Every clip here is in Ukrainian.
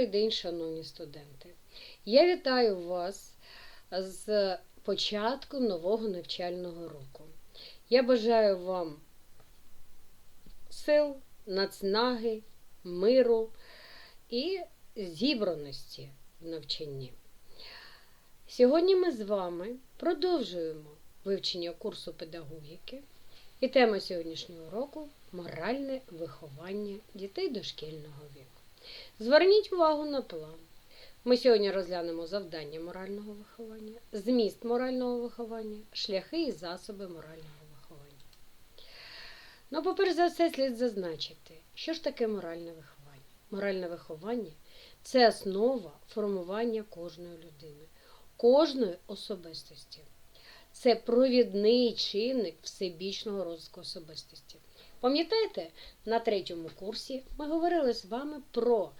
Добрий день, шановні студенти. Я вітаю вас з початком нового навчального року. Я бажаю вам сил, нацнаги, миру і зібраності в навчанні. Сьогодні ми з вами продовжуємо вивчення курсу педагогіки. І тема сьогоднішнього року моральне виховання дітей дошкільного віку. Зверніть увагу на план. Ми сьогодні розглянемо завдання морального виховання, зміст морального виховання, шляхи і засоби морального виховання. Ну, поперш за все, слід зазначити, що ж таке моральне виховання. Моральне виховання це основа формування кожної людини, кожної особистості. Це провідний чинник всебічного розвитку особистості. Пам'ятаєте, на третьому курсі ми говорили з вами про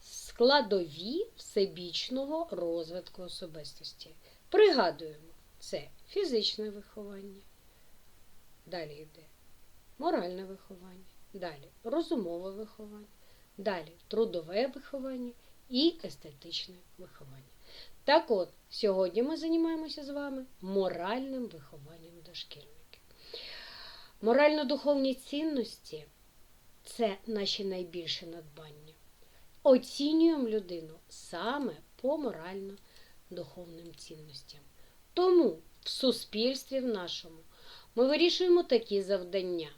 складові всебічного розвитку особистості. Пригадуємо, це фізичне виховання. Далі йде моральне виховання, далі розумове виховання, далі трудове виховання і естетичне виховання. Так от, сьогодні ми займаємося з вами моральним вихованням дошкільників. Морально-духовні цінності це наші найбільші надбання. Оцінюємо людину саме по морально-духовним цінностям. Тому в суспільстві в нашому ми вирішуємо такі завдання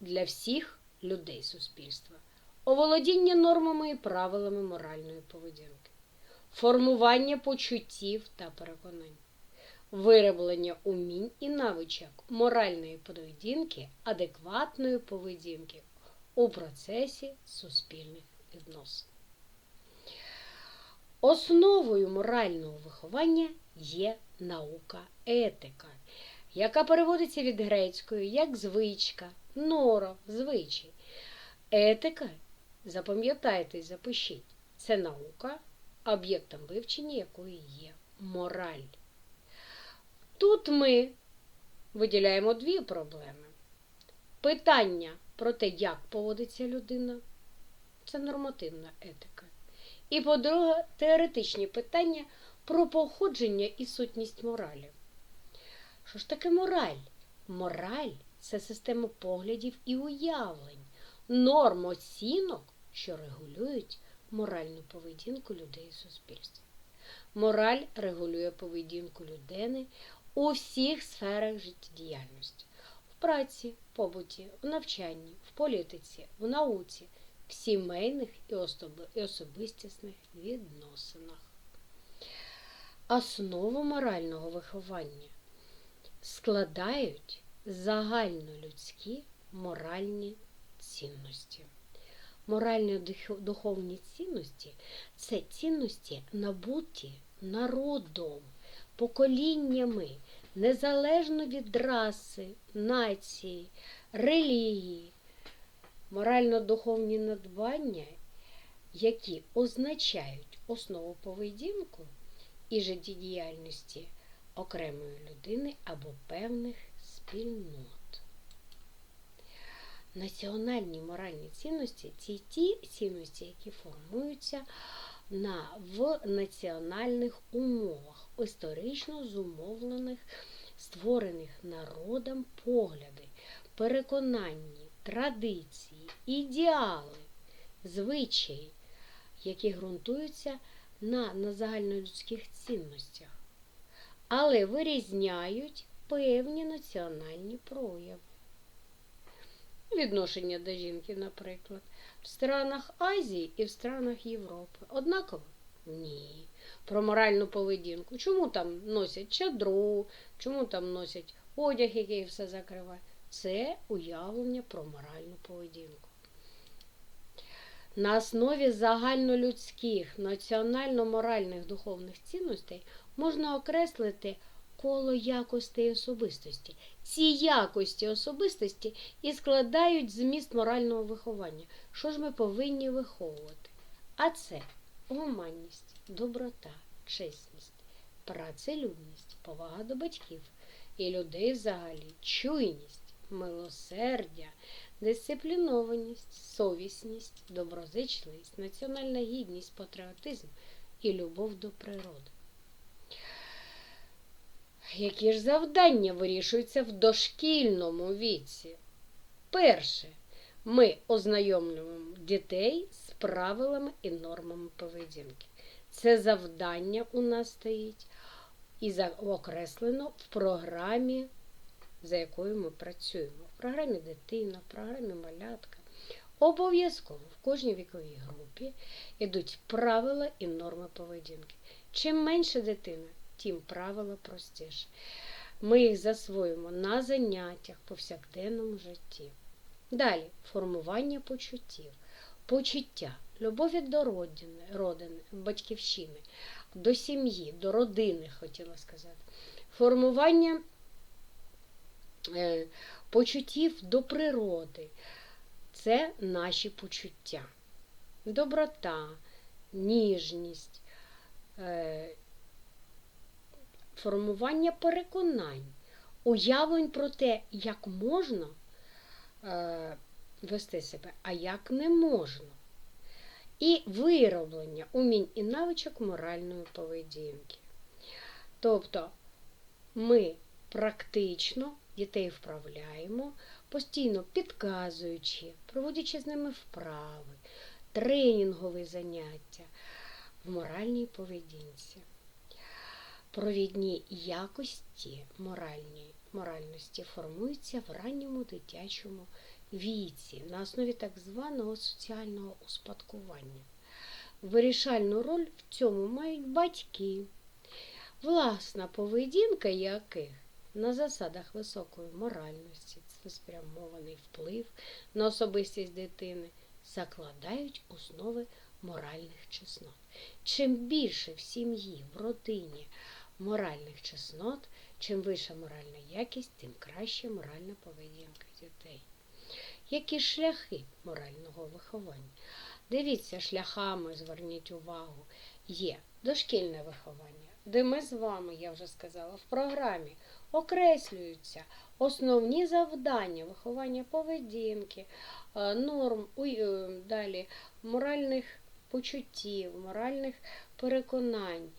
для всіх людей суспільства: оволодіння нормами і правилами моральної поведінки, формування почуттів та переконань вироблення умінь і навичок моральної поведінки, адекватної поведінки у процесі суспільних відносин. Основою морального виховання є наука етика, яка переводиться від грецької як звичка, норо, звичай. Етика, запам'ятайте і запишіть, це наука, об'єктом вивчення якої є мораль. Тут ми виділяємо дві проблеми. Питання про те, як поводиться людина це нормативна етика. І, по-друге, теоретичні питання про походження і сутність моралі. Що ж таке мораль? Мораль це система поглядів і уявлень, норм оцінок, що регулюють моральну поведінку людей і суспільства. Мораль регулює поведінку людини у всіх сферах життєдіяльності в праці, побуті, в навчанні, в політиці, в науці, в сімейних і особистісних відносинах. Основу морального виховання складають загальнолюдські моральні цінності. Моральні духовні цінності це цінності набуті народом, поколіннями, незалежно від раси, нації, релігії, морально-духовні надбання, які означають основу поведінку і життєдіяльності окремої людини або певних спільнот. Національні моральні цінності це ті цінності, які формуються на, в національних умовах, історично зумовлених, створених народом погляди, переконання, традиції, ідеали, звичаї, які ґрунтуються на, на загальнолюдських цінностях, але вирізняють певні національні прояви. Відношення до жінки, наприклад, в странах Азії і в странах Європи. Однаково? Ні. Про моральну поведінку. Чому там носять чадру, чому там носять одяг, який все закриває? Це уявлення про моральну поведінку. На основі загальнолюдських, національно-моральних духовних цінностей можна окреслити коло якостей особистості. Ці якості особистості і складають зміст морального виховання. Що ж ми повинні виховувати? А це гуманність, доброта, чесність, працелюбність, повага до батьків і людей взагалі, чуйність, милосердя, дисциплінованість, совісність, доброзичливість, національна гідність, патріотизм і любов до природи. Які ж завдання вирішуються в дошкільному віці? Перше. Ми ознайомлюємо дітей з правилами і нормами поведінки. Це завдання у нас стоїть і окреслено в програмі, за якою ми працюємо. В програмі дитина, в програмі малятка. Обов'язково в кожній віковій групі йдуть правила і норми поведінки. Чим менше дитина, тим правила простіше. Ми їх засвоїмо на заняттях повсякденному житті. Далі формування почуттів, почуття, любові до родини, родини, батьківщини, до сім'ї, до родини, хотіла сказати. Формування е, почуттів до природи. Це наші почуття. Доброта, ніжність, е, формування переконань, уявлень про те, як можна е, вести себе, а як не можна. І вироблення умінь і навичок моральної поведінки. Тобто ми практично дітей вправляємо, постійно підказуючи, проводячи з ними вправи, тренінгові заняття в моральній поведінці. Провідні якості моральні, моральності формуються в ранньому дитячому віці на основі так званого соціального успадкування. Вирішальну роль в цьому мають батьки, власна поведінка яких на засадах високої моральності, цілеспрямований вплив на особистість дитини, закладають основи моральних чеснот. Чим більше в сім'ї, в родині моральних чеснот, чим вища моральна якість, тим краще моральна поведінка дітей. Які шляхи морального виховання? Дивіться, шляхами, зверніть увагу, є дошкільне виховання, де ми з вами, я вже сказала, в програмі окреслюються основні завдання виховання поведінки, е, норм, е, далі моральних почуттів, моральних переконань.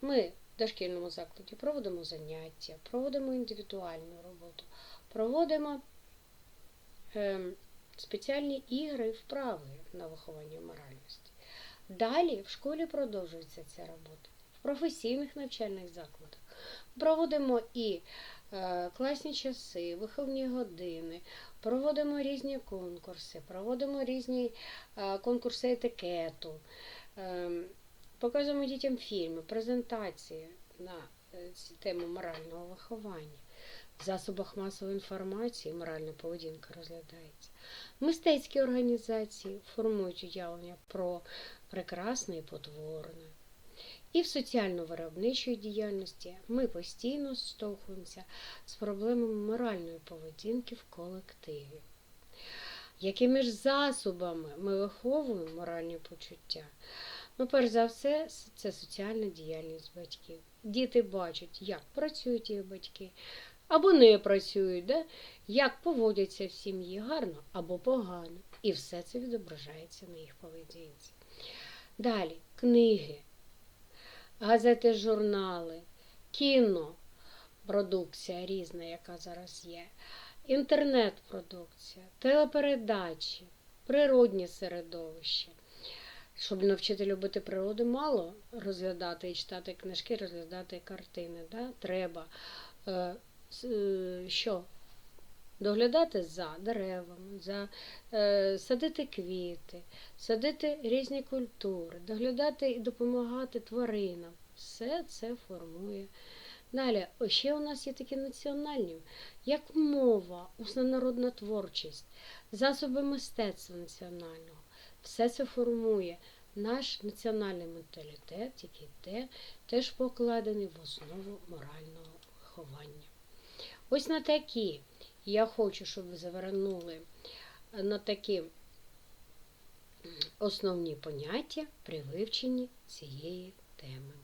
Ми дошкільному закладі проводимо заняття, проводимо індивідуальну роботу, проводимо ем, спеціальні ігри вправи на виховання моральності. Далі в школі продовжується ця робота. В професійних навчальних закладах проводимо і е, класні часи, виховні години, проводимо різні конкурси, проводимо різні е, конкурси етикету, е, показуємо дітям фільми, презентації на е, тему морального виховання. В засобах масової інформації моральна поведінка розглядається. Мистецькі організації формують уявлення про прекрасне і потворне. І в соціально-виробничій діяльності ми постійно зштовхуємося з проблемами моральної поведінки в колективі. Якими ж засобами ми виховуємо моральні почуття? Ну, перш за все, це соціальна діяльність батьків. Діти бачать, як працюють їх батьки, або не працюють, да? як поводяться в сім'ї гарно або погано. І все це відображається на їх поведінці. Далі книги, газети, журнали, кіно, продукція різна, яка зараз є, інтернет-продукція, телепередачі, природні середовища. Щоб навчити любити природу, мало розглядати і читати книжки, розглядати картини. Да? Треба е, е, що? Доглядати за деревами, за, е, садити квіти, садити різні культури, доглядати і допомагати тваринам. Все це формує. Далі, ще у нас є такі національні, як мова, уснонародна творчість, засоби мистецтва національного. Все це формує наш національний менталітет, який те, теж покладений в основу морального виховання. Ось на такі я хочу, щоб ви завернули на такі основні поняття при вивченні цієї теми.